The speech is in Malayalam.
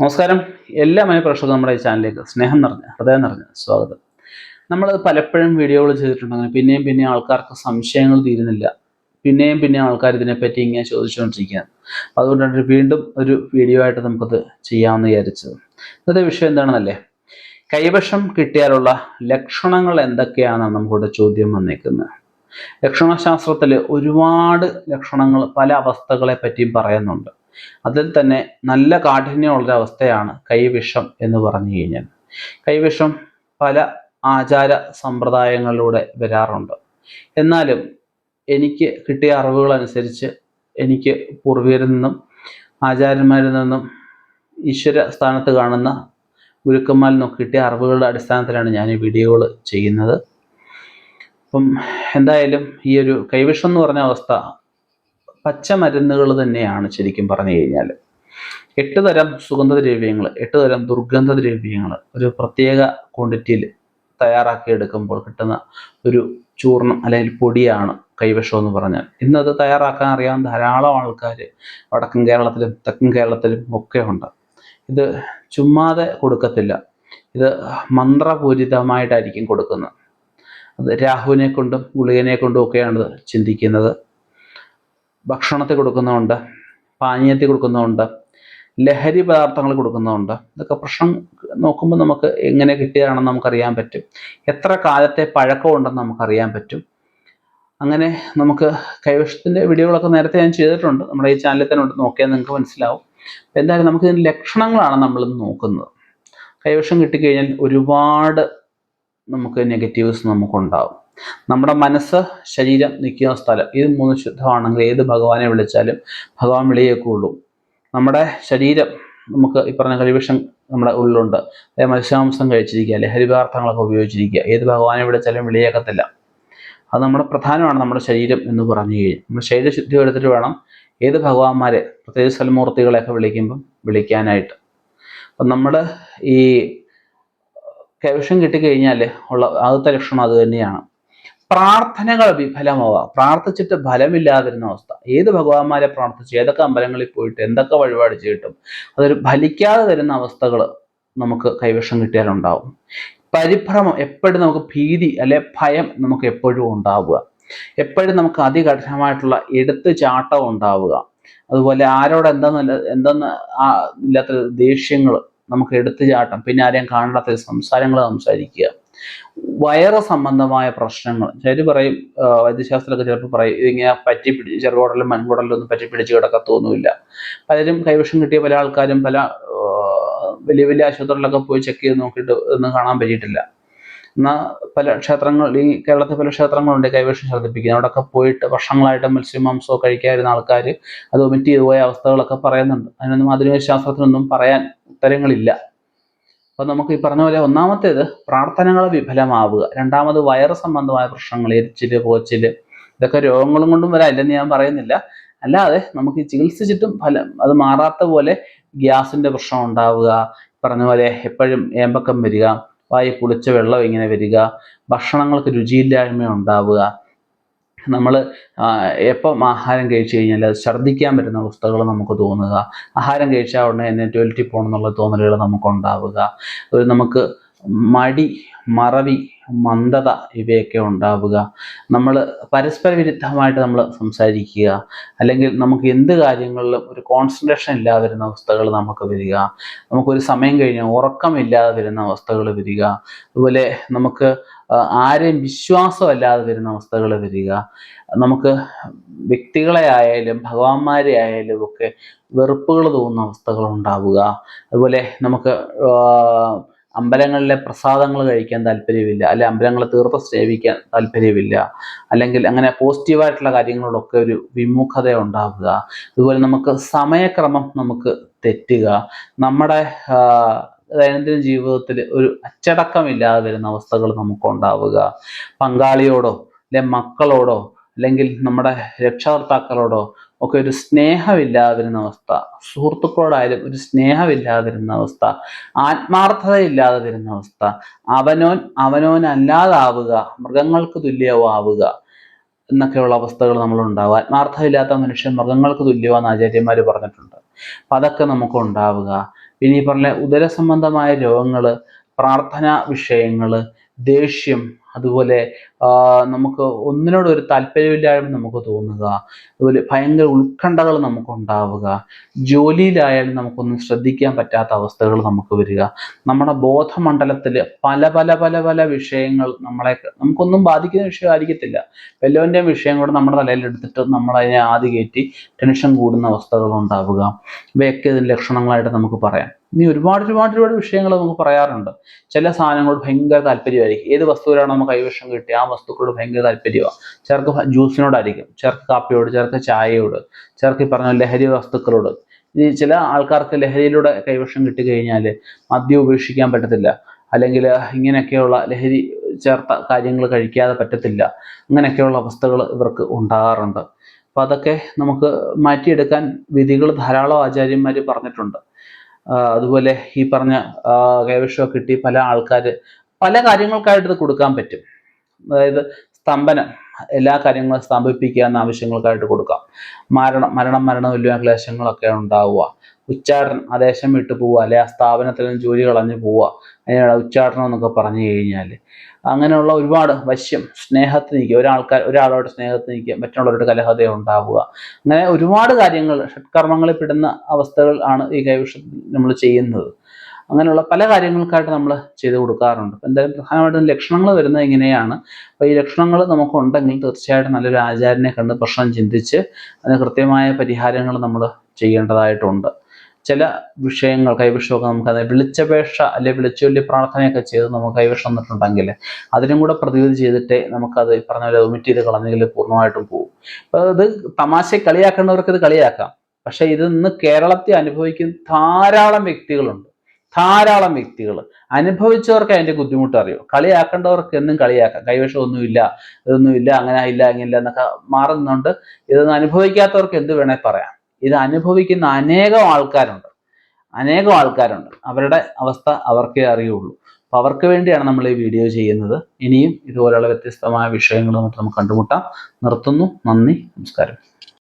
നമസ്കാരം. എല്ലാ മനഃപ്രേക്ഷകർക്കും നമ്മുടെ ഈ ചാനലിലേക്ക് സ്നേഹം നിറഞ്ഞ ഹൃദയം നിറഞ്ഞ സ്വാഗതം. നമ്മൾ പലപ്പോഴും വീഡിയോകൾ ചെയ്തിട്ടുണ്ടെങ്കിൽ പിന്നെയും പിന്നെയും ആൾക്കാർക്ക് സംശയങ്ങൾ തീരുന്നില്ല. പിന്നെയും പിന്നെയും ആൾക്കാർ ഇതിനെപ്പറ്റി ഇങ്ങനെ ചോദിച്ചുകൊണ്ടിരിക്കുകയാണ്. അതുകൊണ്ടാണ് വീണ്ടും ഒരു വീഡിയോ ആയിട്ട് നമുക്കത് ചെയ്യാമെന്ന് വിചാരിച്ചത്. ഇന്നത്തെ വിഷയം എന്താണെന്നല്ലേ? കൈവശം കിട്ടിയാലുള്ള ലക്ഷണങ്ങൾ എന്തൊക്കെയാണെന്നാണ് നമുക്കിവിടെ ചോദ്യം വന്നേക്കുന്നത്? ലക്ഷണശാസ്ത്രത്തിൽ ഒരുപാട് ലക്ഷണങ്ങൾ പല അവസ്ഥകളെ പറ്റിയും പറയുന്നുണ്ട്. അതിൽ തന്നെ നല്ല കാഠിന്യമുള്ള അവസ്ഥയാണ് കൈവിഷം എന്ന് പറഞ്ഞു കഴിഞ്ഞാൽ. കൈവിഷം പല ആചാര സമ്പ്രദായങ്ങളിലൂടെ വരാറുണ്ട്. എന്നാലും എനിക്ക് കിട്ടിയ അറിവുകൾ അനുസരിച്ച് എനിക്ക് പൂർവികരിൽ നിന്നും ആചാര്യന്മാരിൽ നിന്നും ഈശ്വര സ്ഥാനത്ത് കാണുന്ന ഗുരുക്കന്മാരിൽ നിന്നൊക്കെ കിട്ടിയ അറിവുകളുടെ അടിസ്ഥാനത്തിലാണ് ഞാൻ ഈ വീഡിയോകൾ ചെയ്യുന്നത്. അപ്പം എന്തായാലും ഈ ഒരു കൈവിഷം എന്ന് പറഞ്ഞ അവസ്ഥ പച്ചമരുന്നുകൾ തന്നെയാണ് ശരിക്കും പറഞ്ഞു കഴിഞ്ഞാൽ. എട്ട് തരം സുഗന്ധദ്രവ്യങ്ങൾ എട്ട് തരം ദുർഗന്ധദ്രവ്യങ്ങൾ ഒരു പ്രത്യേക ക്വാണ്ടിറ്റിയിൽ തയ്യാറാക്കി എടുക്കുമ്പോൾ കിട്ടുന്ന ഒരു ചൂർണം അല്ലെങ്കിൽ പൊടിയാണ് കൈവശം എന്ന് പറഞ്ഞാൽ. ഇന്നത് തയ്യാറാക്കാൻ അറിയാവുന്ന ധാരാളം ആൾക്കാർ വടക്കൻ കേരളത്തിലും തെക്കൻ കേരളത്തിലും ഒക്കെ ഉണ്ട്. ഇത് ചുമ്മാതെ കൊടുക്കത്തില്ല. ഇത് മന്ത്രപൂരിതമായിട്ടായിരിക്കും കൊടുക്കുന്നത്. അത് രാഹുവിനെ കൊണ്ടും ഗുളികനെ കൊണ്ടും ഒക്കെയാണ് ചിന്തിക്കുന്നത്. ഭക്ഷണത്തിൽ കൊടുക്കുന്നതുണ്ട് പാനീയത്തിൽ കൊടുക്കുന്നതുണ്ട് ലഹരി പദാർത്ഥങ്ങൾ കൊടുക്കുന്നതുണ്ട്. ഇതൊക്കെ പ്രശ്നം നോക്കുമ്പോൾ നമുക്ക് എങ്ങനെ കിട്ടിയതാണെന്ന് നമുക്കറിയാൻ പറ്റും. എത്ര കാലത്തെ പഴക്കമുണ്ടെന്ന് നമുക്കറിയാൻ പറ്റും. അങ്ങനെ നമുക്ക് കൈവശത്തിന്റെ വീഡിയോകളൊക്കെ നേരത്തെ ഞാൻ ചെയ്തിട്ടുണ്ട്. നമ്മുടെ ഈ ചാനലിൽ തന്നെ ഉണ്ട്. നോക്കിയാൽ നിങ്ങൾക്ക് മനസ്സിലാവും. എന്തായാലും നമുക്ക് ഇതിന്റെ ലക്ഷണങ്ങളാണ് നമ്മൾ നോക്കുന്നത്. കൈവശം കിട്ടിക്കഴിഞ്ഞാൽ ഒരുപാട് നമുക്ക് നെഗറ്റീവ്സ് നമുക്കുണ്ടാവും. നമ്മുടെ മനസ്സ് ശരീരം നിൽക്കുന്ന സ്ഥലം. ഇത് മൂന്ന് ശുദ്ധമാണെങ്കിൽ ഏത് ഭഗവാനെ വിളിച്ചാലും ഭഗവാൻ വിളിയേക്കുള്ളൂ നമ്മുടെ ശരീരം നമുക്ക് ഈ പറഞ്ഞ നമ്മുടെ ഉള്ളിലുണ്ട്. അതായത് മത്സ്യാംസം കഴിച്ചിരിക്കുക അല്ലെ ഹരിപദാർത്ഥങ്ങളൊക്കെ ഉപയോഗിച്ചിരിക്കുക. ഏത് ഭഗവാനെ വിളിച്ചാലും വിളിയേക്കത്തില്ല. അത് നമ്മുടെ പ്രധാനമാണ് നമ്മുടെ ശരീരം എന്ന് പറഞ്ഞു കഴിഞ്ഞാൽ. നമ്മുടെ ശരീരശുദ്ധി എടുത്തിട്ട് വേണം ഏത് ഭഗവാന്മാരെ പ്രത്യേകിച്ച് സൽമൂർത്തികളെയൊക്കെ വിളിക്കുമ്പം വിളിക്കാനായിട്ട്. അപ്പം നമ്മൾ ഈ കൈവിഷം കിട്ടിക്കഴിഞ്ഞാൽ ഉള്ള ആദ്യത്തെ ലക്ഷണം അത് തന്നെയാണ്. പ്രാർത്ഥനകൾ വിഫലമാവുക. പ്രാർത്ഥിച്ചിട്ട് ഫലമില്ലാതിരുന്ന അവസ്ഥ. ഏത് ഭഗവാന്മാരെ പ്രാർത്ഥിച്ചു? ഏതൊക്കെ അമ്പലങ്ങളിൽ പോയിട്ട് എന്തൊക്കെ വഴിപാട് ചെയ്തിട്ടും അതൊരു ഫലിക്കാതെ തരുന്ന അവസ്ഥകൾ നമുക്ക് കൈവശം കിട്ടിയാലുണ്ടാവും. പരിഭ്രമം എപ്പോഴും നമുക്ക് ഭീതി അല്ലെ ഭയം നമുക്ക് എപ്പോഴും ഉണ്ടാവുക. എപ്പോഴും നമുക്ക് അതികഠിനമായിട്ടുള്ള എടുത്തു ചാട്ടം ഉണ്ടാവുക. അതുപോലെ ആരോട് എന്തെന്നല്ല എന്തെന്ന് ഇല്ലാത്ത ദേഷ്യങ്ങൾ നമുക്ക് എടുത്തു ചാട്ടം പിന്നെ ആരെയും കാണാത്ത സംസാരങ്ങൾ സംസാരിക്കുക. വയറ് സംബന്ധമായ പ്രശ്നങ്ങൾ. ചിലർ പറയും വൈദ്യശാസ്ത്രമൊക്കെ ചിലപ്പോൾ പറയും ഇതിങ്ങനെ പറ്റി പിടിച്ച് ചെറുകോടലും ഒന്നും പറ്റി പിടിച്ച് കിടക്കത്തൊന്നുമില്ല പലരും കൈവശം കിട്ടിയ പല ആൾക്കാരും പല വലിയ വലിയ ആശുപത്രികളിലൊക്കെ പോയി ചെക്ക് ചെയ്ത് നോക്കിയിട്ട് ഒന്നും കാണാൻ പറ്റിയിട്ടില്ല. എന്നാൽ പല ക്ഷേത്രങ്ങൾ ഈ കേരളത്തിൽ പല ക്ഷേത്രങ്ങളുണ്ട് കൈവശം ശ്രദ്ധിപ്പിക്കുന്നത് അവിടെയൊക്കെ പോയിട്ട് വർഷങ്ങളായിട്ട് മത്സ്യം മാംസമോ കഴിക്കാതിരുന്ന ആൾക്കാർ അത് ഒമിറ്റ് ചെയ്തു പോയ അവസ്ഥകളൊക്കെ പറയുന്നുണ്ട്. അതിനൊന്നും ആധുനിക ശാസ്ത്രത്തിനൊന്നും പറയാൻ ഉത്തരങ്ങളില്ല. അപ്പോൾ നമുക്ക് ഈ പറഞ്ഞ പോലെ ഒന്നാമത്തേത് പ്രാർത്ഥനകൾ വിഫലമാവുക. രണ്ടാമത് വയറ് സംബന്ധമായ പ്രശ്നങ്ങൾ എരിച്ചിൽ പോച്ചിൽ ഇതൊക്കെ രോഗങ്ങളും കൊണ്ടും വരാം ഇല്ലെന്ന് ഞാൻ പറയുന്നില്ല. അല്ലാതെ നമുക്ക് ഈ ചികിത്സിച്ചിട്ടും ഫലം അത് മാറാത്ത പോലെ ഗ്യാസിന്റെ പ്രശ്നം ഉണ്ടാവുക. പറഞ്ഞ പോലെ എപ്പോഴും ഏമ്പക്കം വരിക വായി പുളിച്ച വെള്ളം ഇങ്ങനെ വരിക ഭക്ഷണങ്ങൾക്ക് രുചിയില്ലായ്മ ഉണ്ടാവുക നമ്മൾ എപ്പം ആഹാരം കഴിച്ചു കഴിഞ്ഞാൽ ഛർദ്ദിക്കാൻ പറ്റുന്ന അവസ്ഥകൾ നമുക്ക് തോന്നുക. ആഹാരം കഴിച്ചാൽ ഉടനെ തന്നെ ടോയ്ലറ്റിൽ പോകണം എന്നുള്ള തോന്നലുകൾ നമുക്ക് ഉണ്ടാവുക ഒരു നമുക്ക് മടി മറവി മന്ദത ഇവയൊക്കെ ഉണ്ടാവുക. നമ്മൾ പരസ്പര വിരുദ്ധമായിട്ട് നമ്മൾ സംസാരിക്കുക. അല്ലെങ്കിൽ നമുക്ക് എന്ത് കാര്യങ്ങളിലും ഒരു കോൺസെൻട്രേഷൻ ഇല്ലാതെ വരുന്ന അവസ്ഥകൾ നമുക്ക് വരിക. നമുക്കൊരു സമയം കഴിഞ്ഞ് ഉറക്കമില്ലാതെ വരുന്ന അവസ്ഥകൾ വരിക. അതുപോലെ നമുക്ക് ആരെയും വിശ്വാസമല്ലാതെ വരുന്ന അവസ്ഥകൾ വരിക. നമുക്ക് വ്യക്തികളെ ആയാലും ഭഗവാന്മാരെ ആയാലും ഒക്കെ വെറുപ്പുകൾ തോന്നുന്ന അവസ്ഥകൾ ഉണ്ടാവുക. അതുപോലെ നമുക്ക് അമ്പലങ്ങളിലെ പ്രസാദങ്ങൾ കഴിക്കാൻ താല്പര്യമില്ല അല്ലെ അമ്പലങ്ങളെ തീർത്ത് സേവിക്കാൻ താല്പര്യമില്ല അല്ലെങ്കിൽ അങ്ങനെ പോസിറ്റീവായിട്ടുള്ള കാര്യങ്ങളോടൊക്കെ ഒരു വിമുഖത ഉണ്ടാവുക. അതുപോലെ നമുക്ക് സമയക്രമം നമുക്ക് തെറ്റുക. നമ്മുടെ ദൈനംദിന ജീവിതത്തിൽ ഒരു അച്ചടക്കമില്ലാതെ വരുന്ന അവസ്ഥകൾ നമുക്ക് ഉണ്ടാവുക പങ്കാളിയോടോ അല്ലെ മക്കളോടോ അല്ലെങ്കിൽ നമ്മുടെ രക്ഷകർത്താക്കളോടോ ഒക്കെ ഒരു സ്നേഹമില്ലാതിരുന്ന അവസ്ഥ. സുഹൃത്തുക്കളോടായാലും ഒരു സ്നേഹമില്ലാതിരുന്ന അവസ്ഥ. ആത്മാർത്ഥതയില്ലാതെ വരുന്ന അവസ്ഥ. അവനോൻ അവനോനല്ലാതാവുക. മൃഗങ്ങൾക്ക് തുല്യമാവുക എന്നൊക്കെയുള്ള അവസ്ഥകൾ നമ്മളുണ്ടാവുക ആത്മാർത്ഥമില്ലാത്ത മനുഷ്യൻ മൃഗങ്ങൾക്ക് തുല്യമാണെന്ന് ആചാര്യന്മാർ പറഞ്ഞിട്ടുണ്ട്. അപ്പം അതൊക്കെ നമുക്ക് ഉണ്ടാവുക പിന്നെ ഈ പറഞ്ഞ ഉദര സംബന്ധമായ രോഗങ്ങൾ പ്രാർത്ഥനാ വിഷയങ്ങൾ ദേഷ്യം അതുപോലെ നമുക്ക് ഒന്നിനോട് ഒരു താല്പര്യമില്ലായ്മ നമുക്ക് തോന്നുക അതുപോലെ ഭയങ്കര ഉത്കണ്ഠകൾ നമുക്ക് ഉണ്ടാവുക ജോലിയിലായാലും നമുക്കൊന്നും ശ്രദ്ധിക്കാൻ പറ്റാത്ത അവസ്ഥകൾ നമുക്ക് വരിക. നമ്മുടെ ബോധമണ്ഡലത്തിൽ പല പല പല പല വിഷയങ്ങൾ നമ്മളെ നമുക്കൊന്നും ബാധിക്കുന്ന വിഷയമായിരിക്കത്തില്ല. വല്ലവന്റെയും വിഷയം കൂടെ നമ്മുടെ തലയിൽ എടുത്തിട്ട് നമ്മളതിനെ ആദ്യ കയറ്റി ടെൻഷൻ കൂടുന്ന അവസ്ഥകൾ ഉണ്ടാവുക ഇവയൊക്കെ ഇതിന്റെ ലക്ഷണങ്ങളായിട്ട് നമുക്ക് പറയാം. ഇനി ഒരുപാട് ഒരുപാട് ഒരുപാട് വിഷയങ്ങൾ നമുക്ക് പറയാറുണ്ട്. ചില സാധനങ്ങളോട് ഭയങ്കര താല്പര്യമായിരിക്കും. ഏത് വസ്തുവിലാണോ നമുക്ക് കൈവശം കിട്ടിയ ആ വസ്തുക്കളോട് ഭയങ്കര താല്പര്യമാണ് ചിലർക്ക് ജ്യൂസിനോടായിരിക്കും ചിലർക്ക് കാപ്പിയോട് ചിലർക്ക് ചായയോട് ചിലർക്ക് പറഞ്ഞ ലഹരി വസ്തുക്കളോട്. ഈ ചില ആൾക്കാർക്ക് ലഹരിയിലൂടെ കൈവശം കിട്ടിക്കഴിഞ്ഞാൽ മദ്യം ഉപേക്ഷിക്കാൻ പറ്റത്തില്ല. അല്ലെങ്കിൽ ഇങ്ങനെയൊക്കെയുള്ള ലഹരി ചേർത്ത കാര്യങ്ങൾ കഴിക്കാതെ പറ്റത്തില്ല. അങ്ങനെയൊക്കെയുള്ള അവസ്ഥകൾ ഇവർക്ക് ഉണ്ടാകാറുണ്ട്. അപ്പോൾ അതൊക്കെ നമുക്ക് മാറ്റിയെടുക്കാൻ വിധികൾ ധാരാളം ആചാര്യന്മാർ പറഞ്ഞിട്ടുണ്ട്. അതുപോലെ ഈ പറഞ്ഞ കൈവശമൊക്കെ കിട്ടി പല ആൾക്കാർ പല കാര്യങ്ങൾക്കായിട്ട് ഇത് കൊടുക്കാൻ പറ്റും. അതായത് സ്തംഭനം. എല്ലാ കാര്യങ്ങളും സ്തംഭിപ്പിക്കുക എന്ന ആവശ്യങ്ങൾക്കായിട്ട് കൊടുക്കാം. മരണം മരണം മരണ ക്ലേശങ്ങളൊക്കെ ഉണ്ടാവുക. ഉച്ചാടനം ആ ദേശം വിട്ടു പോവുക അല്ലെ ആ സ്ഥാപനത്തിൽ നിന്ന് ജോലി കളഞ്ഞു പോവുക അതിനുള്ള ഉച്ചാടനം എന്നൊക്കെ പറഞ്ഞു കഴിഞ്ഞാൽ അങ്ങനെയുള്ള ഒരുപാട് വശ്യം സ്നേഹത്തിൽ നിൽക്കുക. ഒരാൾക്കാർ ഒരാളോട് സ്നേഹത്തിൽ നിൽക്കുക മറ്റുള്ളവരുടെ കലഹത ഉണ്ടാവുക. അങ്ങനെ ഒരുപാട് കാര്യങ്ങൾ ഷഡ്കർമ്മങ്ങളിൽ പെടുന്ന അവസ്ഥകൾ ആണ് ഈ കൈവശം നമ്മൾ ചെയ്യുന്നത്. അങ്ങനെയുള്ള പല കാര്യങ്ങൾക്കായിട്ട് നമ്മൾ ചെയ്തു കൊടുക്കാറുണ്ട്. എന്തായാലും പ്രധാനമായിട്ടും ലക്ഷണങ്ങൾ വരുന്നത് എങ്ങനെയാണ് അപ്പോൾ ഈ ലക്ഷണങ്ങൾ നമുക്കുണ്ടെങ്കിൽ തീർച്ചയായിട്ടും നല്ലൊരു ആചാര്യനെ കണ്ട് പ്രശ്നം ചിന്തിച്ച് അതിന് കൃത്യമായ പരിഹാരങ്ങൾ നമ്മൾ ചെയ്യേണ്ടതായിട്ടുണ്ട്. ചില വിഷയങ്ങൾ കൈവിഷമൊക്കെ നമുക്ക് അതായത് വിളിച്ചപേക്ഷ അല്ലെ വലിയ പ്രാർത്ഥനയൊക്കെ ചെയ്ത് നമുക്ക് കൈവിഷം വന്നിട്ടുണ്ടെങ്കിൽ അതിനും കൂടെ പ്രതിവിധി ചെയ്തിട്ടേ നമുക്കത് പറഞ്ഞ പോലെ ഒമിറ്റ് ചെയ്ത് കളഞ്ഞെങ്കിൽ പൂർണമായിട്ടും പോകും അപ്പോൾ ഇത് തമാശ കളിയാക്കേണ്ടവർക്ക് ഇത് കളിയാക്കാം. പക്ഷേ ഇത് ഇന്ന് കേരളത്തിൽ അനുഭവിക്കുന്ന ധാരാളം വ്യക്തികളുണ്ട്. ധാരാളം വ്യക്തികൾ. അനുഭവിച്ചവർക്ക് അതിന്റെ ബുദ്ധിമുട്ട് അറിയോ? കളിയാക്കേണ്ടവർക്ക് എന്നും കളിയാക്കാം. കൈവശം ഒന്നുമില്ല ഇതൊന്നുമില്ല അങ്ങനെ ഇല്ല ഇങ്ങനെ എന്നൊക്കെ മാറുന്നുണ്ട്. ഇതൊന്നും അനുഭവിക്കാത്തവർക്ക് എന്ത് വേണേൽ പറയാം. ഇത് അനുഭവിക്കുന്ന അനേകം ആൾക്കാരുണ്ട്. അനേകം ആൾക്കാരുണ്ട്. അവരുടെ അവസ്ഥ അവർക്കേ അറിയുള്ളൂ. അപ്പൊ അവർക്ക് വേണ്ടിയാണ് നമ്മൾ ഈ വീഡിയോ ചെയ്യുന്നത്. ഇനിയും ഇതുപോലെയുള്ള വ്യത്യസ്തമായ വിഷയങ്ങൾ നമുക്ക് കണ്ടുമുട്ടാം. നിർത്തുന്നു. നന്ദി. നമസ്കാരം.